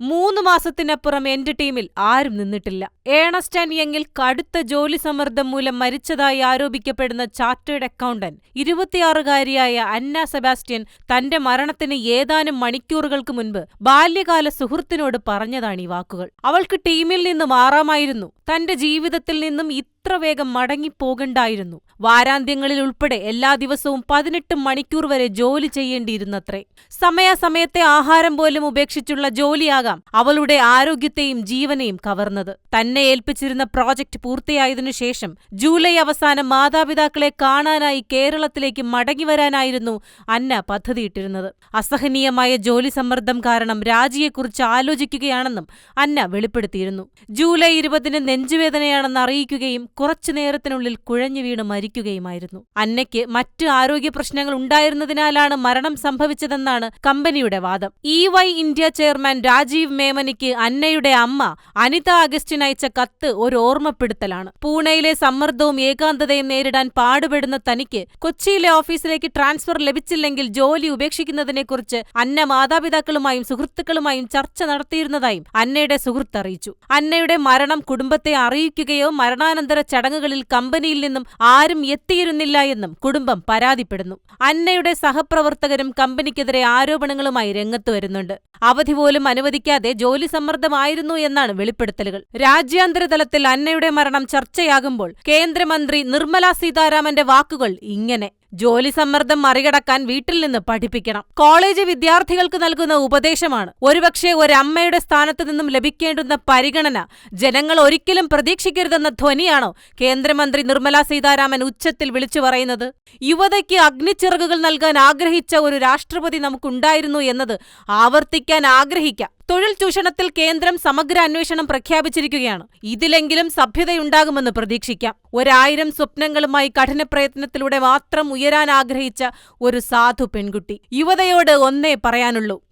മൂന്ന് മാസത്തിനപ്പുറം എന്റെ ടീമിൽ ആരും നിന്നിട്ടില്ല. ഏണസ്റ്റ് ആൻഡ് യങ്ങിൽ കടുത്ത ജോലി സമ്മർദ്ദം മൂലം മരിച്ചതായി ആരോപിക്കപ്പെടുന്ന ചാർട്ടേഡ് അക്കൗണ്ടന്റ് ഇരുപത്തിയാറുകാരിയായ അന്ന സെബാസ്റ്റ്യൻ തന്റെ മരണത്തിന് ഏതാനും മണിക്കൂറുകൾക്ക് മുൻപ് ബാല്യകാല സുഹൃത്തിനോട് പറഞ്ഞതാണ് ഈ വാക്കുകൾ. അവൾക്ക് ടീമിൽ നിന്ന് മാറാമായിരുന്നു തന്റെ ജീവിതത്തിൽ നിന്നും ഇത്ര വേഗം മടങ്ങിപ്പോകണ്ടായിരുന്നു. വാരാന്ത്യങ്ങളിൽ ഉൾപ്പെടെ എല്ലാ ദിവസവും പതിനെട്ട് മണിക്കൂർ വരെ ജോലി ചെയ്യേണ്ടിയിരുന്നത്രേ. സമയാസമയത്തെ ആഹാരം പോലും ഉപേക്ഷിച്ചുള്ള ജോലിയാകാം അവളുടെ ആരോഗ്യത്തെയും ജീവനെയും കവർന്നത്. തന്നെ ഏൽപ്പിച്ചിരുന്ന പ്രോജക്റ്റ് പൂർത്തിയായതിനു ശേഷം ജൂലൈ അവസാനം മാതാപിതാക്കളെ കാണാനായി കേരളത്തിലേക്ക് മടങ്ങിവരാനായിരുന്നു അന്ന പദ്ധതിയിട്ടിരുന്നത്. അസഹനീയമായ ജോലി സമ്മർദ്ദം കാരണം രാജിയെക്കുറിച്ച് ആലോചിക്കുകയാണെന്നും അന്ന വെളിപ്പെടുത്തിയിരുന്നു. ജൂലൈ ഇരുപതിന് നെഞ്ചുവേദനയാണെന്ന് അറിയിക്കുകയും കുറച്ചു നേരത്തിനുള്ളിൽ കുഴഞ്ഞു വീണ് മരിക്കുകയുമായിരുന്നു. അന്നയ്ക്ക് മറ്റ് ആരോഗ്യ പ്രശ്നങ്ങൾ ഉണ്ടായിരുന്നതിനാലാണ് മരണം സംഭവിച്ചതെന്നാണ് കമ്പനിയുടെ വാദം. E Y India chairman Rajeev മേമനിക്ക് അന്നയുടെ അമ്മ അനിത അഗസ്റ്റിൻ അയച്ച കത്ത് ഒരു ഓർമ്മപ്പെടുത്തലാണ്. പൂനെയിലെ സമ്മർദ്ദവും ഏകാന്തതയും നേരിടാൻ പാടുപെടുന്ന തനിക്ക് കൊച്ചിയിലെ ഓഫീസിലേക്ക് ട്രാൻസ്ഫർ ലഭിച്ചില്ലെങ്കിൽ ജോലി ഉപേക്ഷിക്കുന്നതിനെക്കുറിച്ച് അന്ന മാതാപിതാക്കളുമായും സുഹൃത്തുക്കളുമായും ചർച്ച നടത്തിയിരുന്നതായും അന്നയുടെ സുഹൃത്ത് അറിയിച്ചു. അന്നയുടെ മരണം കുടുംബത്തെ അറിയിക്കുകയോ മരണാനന്തര ചടങ്ങുകളിൽ കമ്പനിയിൽ നിന്നും ആരും എത്തിയിരുന്നില്ല എന്നും കുടുംബം പരാതിപ്പെടുന്നു. അന്നയുടെ സഹപ്രവർത്തകരും കമ്പനിക്കെതിരെ ആരോപണങ്ങളുമായി രംഗത്ത് വരുന്നുണ്ട്. അവധി പോലും അനുവദിക്കാതെ ജോലി സമ്മർദ്ദമായിരുന്നു എന്നാണ് വെളിപ്പെടുത്തലുകൾ. രാജ്യാന്തര തലത്തിൽ അന്നയുടെ മരണം ചർച്ചയാകുമ്പോൾ കേന്ദ്രമന്ത്രി നിർമ്മല സീതാരാമന്റെ വാക്കുകൾ ഇങ്ങനെ. ജോലി സമ്മർദ്ദം മറികടക്കാൻ വീട്ടിൽ നിന്ന് പഠിപ്പിക്കണം. കോളേജ് വിദ്യാർത്ഥികൾക്ക് നൽകുന്ന ഉപദേശമാണ്. ഒരുപക്ഷെ ഒരമ്മയുടെ സ്ഥാനത്തു നിന്നും ലഭിക്കേണ്ടുന്ന പരിഗണന ജനങ്ങൾ ഒരിക്കലും പ്രതീക്ഷിക്കരുതെന്ന ധ്വനിയാണോ കേന്ദ്രമന്ത്രി നിർമ്മല സീതാരാമൻ ഉച്ചത്തിൽ വിളിച്ചു പറയുന്നത്? യുവതയ്ക്ക് അഗ്നിച്ചിറകുകൾ നൽകാൻ ആഗ്രഹിച്ച ഒരു രാഷ്ട്രപതി നമുക്കുണ്ടായിരുന്നു എന്നത് ആവർത്തിക്കാൻ ആഗ്രഹിക്കാം. തൊഴിൽ ചൂഷണത്തിൽ കേന്ദ്രം സമഗ്ര അന്വേഷണം പ്രഖ്യാപിച്ചിരിക്കുകയാണ്. ഇതിലെങ്കിലും സഭ്യതയുണ്ടാകുമെന്ന് പ്രതീക്ഷിക്കാം. ഒരായിരം സ്വപ്നങ്ങളുമായി കഠിന പ്രയത്നത്തിലൂടെ മാത്രം ഉയരാൻ ആഗ്രഹിച്ച ഒരു സാധു പെൺകുട്ടി. യുവതയോട് ഒന്നേ പറയാനുള്ളൂ.